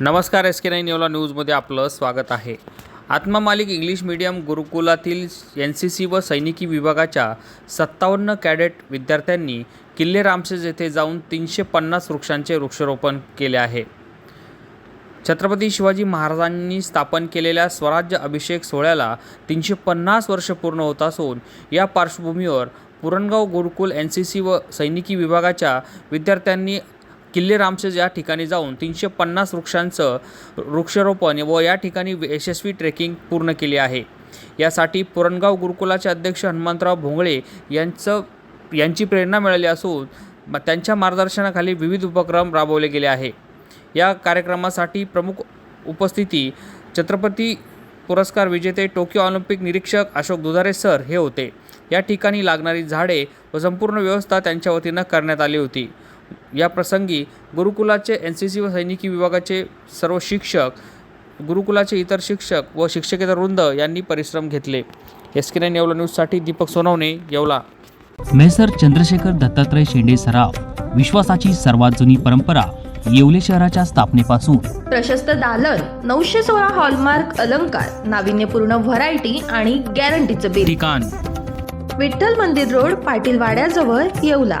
नमस्कार एस के नाईन येवला न्यूजमध्ये आपलं स्वागत आहे. आत्मा मालिक इंग्लिश मीडियम गुरुकुलातील एन सी सी व सैनिकी विभागाच्या सत्तावन्न कॅडेट विद्यार्थ्यांनी किल्ले रामसेज येथे जाऊन तीनशे पन्नास वृक्षांचे वृक्षारोपण केले आहे. छत्रपती शिवाजी महाराजांनी स्थापन केलेल्या स्वराज्य अभिषेक सोहळ्याला तीनशे पन्नास वर्ष पूर्ण होत असून या पार्श्वभूमीवर Purangaon Gurukul N C C व सैनिकी विभागाच्या विद्यार्थ्यांनी किल्ले रामसेज या ठिकाणी जाऊन तीनशे पन्नास वृक्षांचं वृक्षारोपण व या ठिकाणी यशस्वी ट्रेकिंग पूर्ण केली आहे. यासाठी पुरणगाव गुरुकुलाचे अध्यक्ष हनुमंतराव भोंगळे यांचं यांची प्रेरणा मिळाली असून म- त्यांच्या मार्गदर्शनाखाली विविध उपक्रम राबवले गेले आहे. या कार्यक्रमासाठी प्रमुख उपस्थिती छत्रपती पुरस्कार विजेते टोकियो ऑलिम्पिक निरीक्षक अशोक दुधारे सर हे होते. या ठिकाणी लागणारी झाडे व संपूर्ण व्यवस्था त्यांच्या वतीनं करण्यात आली होती. या प्रसंगी गुरुकुलाचे एन सी सी व सैनिकी विभागाचे सर्व शिक्षक गुरुकुलाचे इतर शिक्षक व शिक्षकेतर वृंद यांनी परिश्रम घेतले. एस के नाईन येवला न्यूजसाठी दीपक सोनवणे येवला. मेसर चंद्रशेखर दत्तात्रय शेंडे सराव विश्वासाची सर्वात जुनी परंपरा येवले शहराच्या स्थापनेपासून. प्रशस्त दालन नऊशे सोळा हॉलमार्क अलंकार नाविन्यपूर्ण व्हरायटी आणि गॅरंटीचं बिल ठिकाण. विठ्ठल मंदिर रोड पाटील वाड्याजवळ येवला.